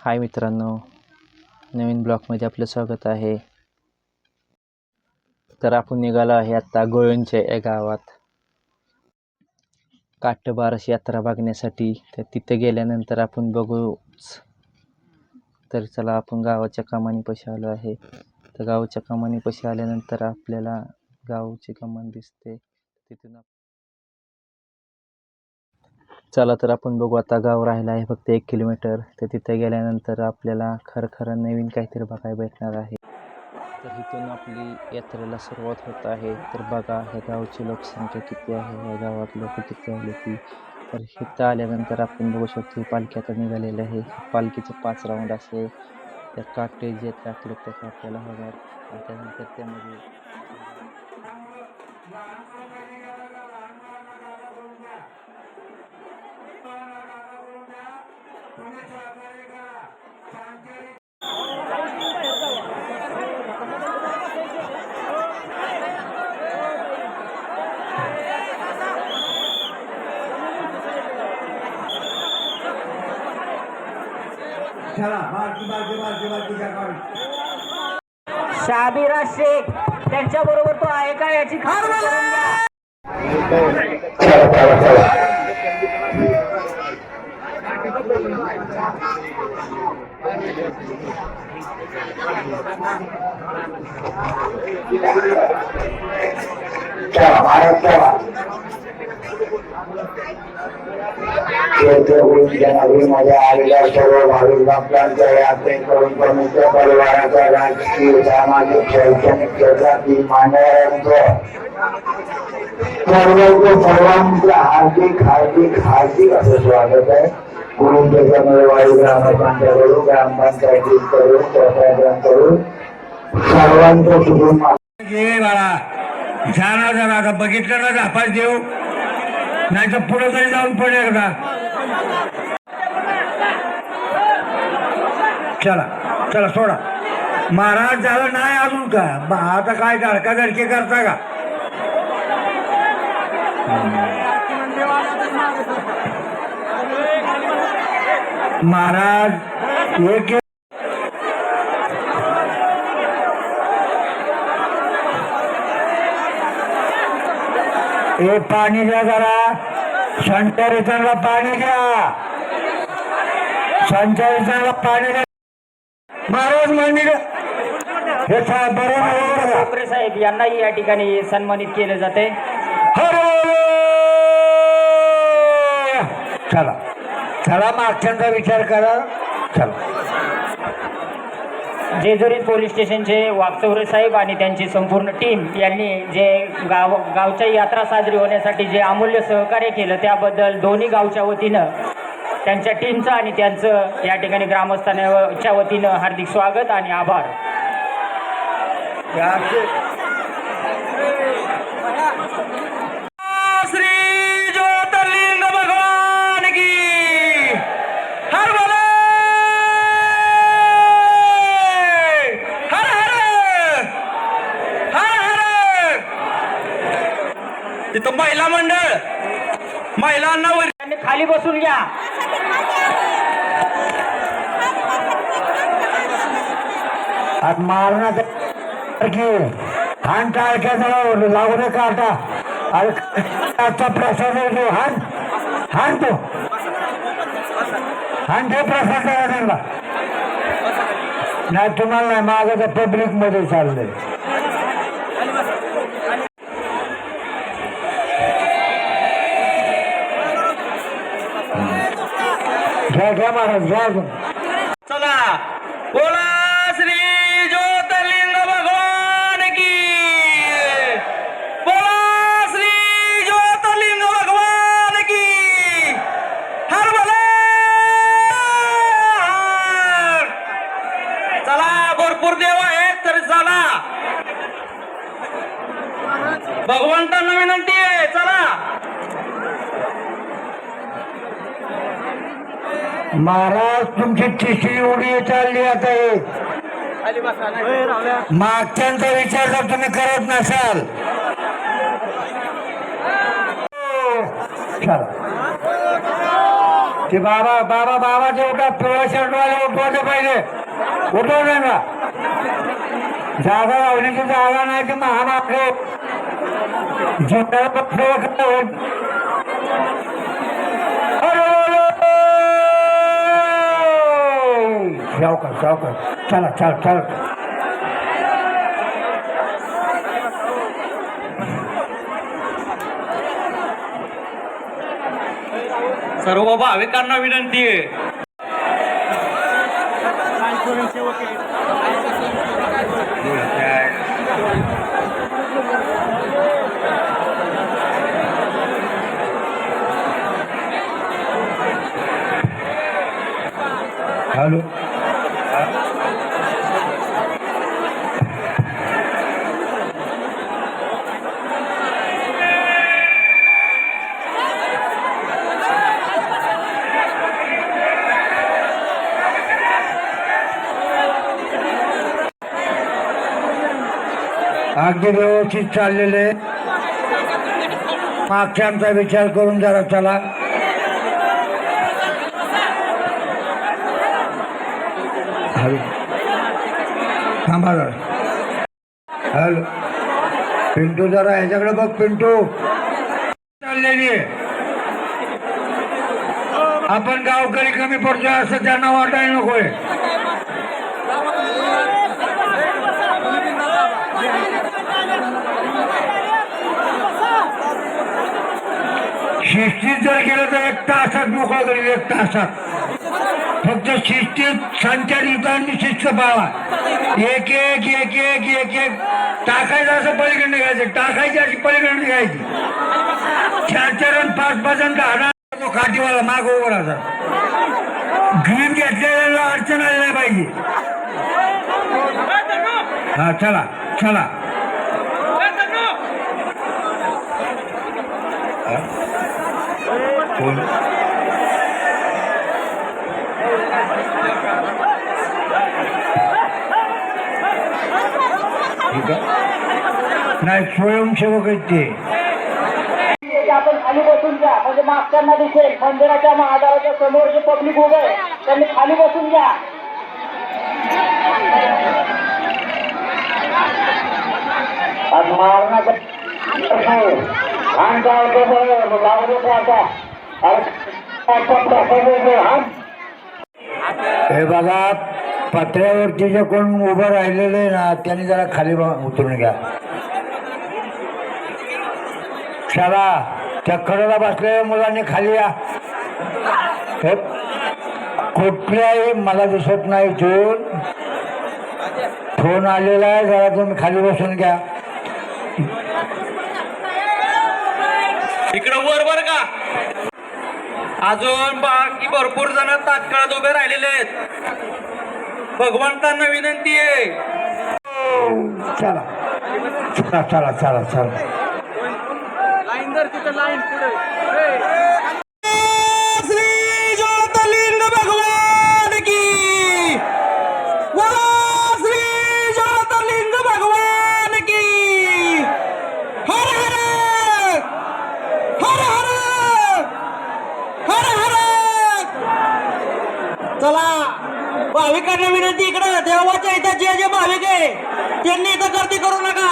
हाय मित्रांनो नवीन ब्लॉकमध्ये आपलं स्वागत आहे. तर आपण निघालो आहे आत्ता गोळूंच्या या गावात. काठबारस यात्रा बघण्यासाठी. तर तिथे गेल्यानंतर आपण बघूच. तर चला आपण गावाच्या कमानीपाशी आलो आहे. तर गावाच्या कामानीपाशी आल्यानंतर आपल्याला गावची कमान दिसते. तिथून चला तर आपण बघू आता गाव राहिला आहे फक्त एक किलोमीटर. तर तिथे गेल्यानंतर आपल्याला खरं खरं नवीन काहीतरी बघायला भेटणार आहे. तर इथून आपली यात्रेला सुरुवात होत आहे. तर बघा ह्या गावची लोकसंख्या किती आहे या गावात लोक किती आले ती. तर इथं आल्यानंतर आपण बघू शकतो पालखी आता निघालेलं आहे. पालखीचं पाच राऊंड असेल. त्या काटे जे टाकले त्या आपल्याला हव्यात आणि त्यानंतर त्यामध्ये चला बारकी बारकी बारकी बारकी काढ शाबिरा शेख त्यांच्या बरोबर तो आहे का याची खात्री करून घ्या. चला भारत चला आलेल्या सर्व भाविक भक्तांच्या प्रमुख परिवाराचा राजकीय सामाजिक शैक्षणिक क्षेत्रातील मान्यवरांचं सर्व सर्वांचं हार्दिक हार्दिक हार्दिक असं स्वागत आहे. गुरुंच्या मेळवाडी ग्रामपंचायतकडून सर्वांचं बाळा छान जरा आता बघितलं ना झापाच देऊ नाही तर पुढे तरी जाऊन पडेल का चला चला सोडा. महाराज झालं नाही अजून का? आता काय धडका धडके करता का? महाराज एक हे पाणी द्या जरा. संचारितांना पाणी द्या. संचारितांना पाणी द्या. महाराज हे साहेब बरोबर. ठाकरे साहेब यांनाही या ठिकाणी सन्मानित केले जाते! चला. चला मागच्यांचा विचार करा. चला. जेजुरी पोलीस स्टेशनचे वागचौरे साहेब आणि त्यांची संपूर्ण टीम यांनी जे गाव गावच्या यात्रा साजरी होण्यासाठी जे अमूल्य सहकार्य केलं त्याबद्दल दोन्ही गावच्या वतीनं त्यांच्या टीमचं आणि त्यांचं या ठिकाणी ग्रामस्थांच्या वतीनं हार्दिक स्वागत आणि आभार श्री ज्योतिर्लिंग भगवान की हर बोले हर हर हर हर तिथं महिला मंडळ. महिलांना वर त्यांनी खाली बसून घ्या. हान टाळक्याचा लागू नये काटा अरे प्रसाद तो. हान. हान तो. हान ते प्रसाद त्यांना. नाही तुम्हाला नाही. माझं तर पब्लिकमध्ये चाललंय. घ्या घ्या महाराज. घ्या चला. बोला श्री ज्योतिर्लिंग भगवान की. बोला श्री ज्योतिर्लिंग भगवान की. हर भले चला भरपूर देव आहेत तरी चला. भगवंतांना विनंती आहे चला. महाराज तुमची तिसरी उडी चालली आता हे. मागच्यांचा विचार जर तुम्ही करत नसाल. ते बाबा बाबा बाबाचे उठा पिवळा शर्ट वाले उठवायचे पाहिजे. उठव ना. जागा लावण्याची जागा नाही की महामागे जिंकण्याला सावकार सावकार चला चल चल सर्व भाविकांना विनंती आहे. हॅलो अगदी व्यवस्थित चाललेले. मागच्यांचा विचार करून जरा चला. थांबा जरा. हॅलो. पिंटू जरा ह्याच्याकडे बघ पिंटू. चाललेली आपण गावकरी कमी पडतोय असं त्यांना वाटायला नकोय. शिस्तीत जर केलं तर एक तासात मोकळा करेल एक तासात. फक्त शिस्तीत संचारितांनी शिस्त पावा. एक एक एक एक एक एक. टाकायचं असं पलीकडे निघायचं टाकायची अशी पलीकडे निघायची चार चार पाच पाच आणि तो काठीवाला माग उभा राहतात. ग्रीन घेतलेल्याला अडचण आली नाही पाहिजे. हा चला चला हा? कोण ठीक आहे नाही स्वयंसेवक आहेत ते ते आपण खाली बसून घ्या म्हणजे मागच्यांना दिसेल मंदिराच्या महादाराच्या समोर जे पब्लिक उभे आहे त्यांनी खाली बसून घ्या आणि मारण्याचं हे बघा पत्र्यावरती जे कोण उभं राहिलेलं आहे ना त्यांनी जरा खाली उतरून घ्या. चला त्या कडेला बसलेल्या मुलांनी खाली या. कुठल्याही मला दिसत नाही इथून. फोन आलेला आहे जरा तुम्ही खाली बसून घ्या. इकडं वर बर का? अजून बाकी भरपूर जण तात्काळात उभे राहिलेले आहेत. भगवंतांना विनंती आहे. चला. चला चला चला चला. श्री चला. भाविकांना विनंती इकडं. देवाच्या इथं जे जे भाविक आहे. त्यांनी इथं गर्दी करू नका.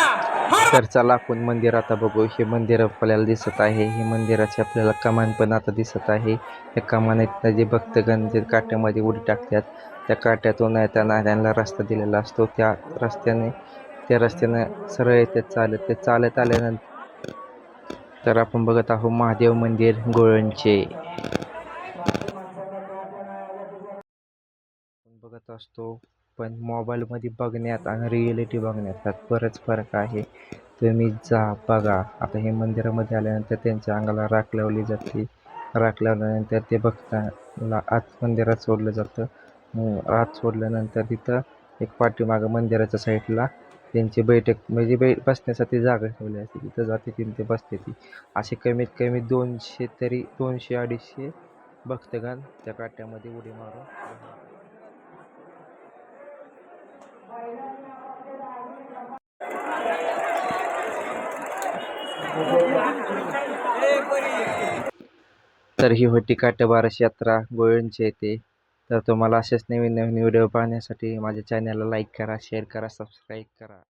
तर चला आपण मंदिर आता बघू. हे मंदिर आपल्याला दिसत आहे. हे मंदिराचे आपल्याला कमान पण आता दिसत आहे. या कमानीत जे भक्तगण जे काट्यामध्ये उडी टाकतात त्या काट्यातून येताना त्यांना रस्ता दिलेला असतो. त्या रस्त्याने त्या रस्त्याने सरळ येतात चालत. ते चालत आल्यानंतर तर आपण बघत आहोत महादेव मंदिर गोळणचे आपण बघत असतो पण मोबाईलमध्ये बघण्यात आणि रिॲलिटी बघण्यात त्यात बरंच फरक आहे. तुम्ही जा बघा. आता हे मंदिरामध्ये आल्यानंतर त्यांच्या अंगाला राख लावली जाते. राख लावल्यानंतर ते बघताला आत मंदिरात सोडलं जातं. आत सोडल्यानंतर तिथं एक पाठीमागं मंदिराच्या साईडला त्यांची बैठक म्हणजे बै बसण्यासाठी जागा ठेवली असते. तिथं जाते तिथे ते बसते ती. असे कमीत कमी दोनशे तरी दोनशे अडीचशे भक्तगण त्या काट्यामध्ये उडी मारून तर ही होती काटेबारस यात्रा गोविंदच्या येते तर तुम्हाला असेच नवीन नवीन व्हिडिओ पाहण्यासाठी माझ्या चॅनलला लाईक करा शेअर करा सबस्क्राईब करा.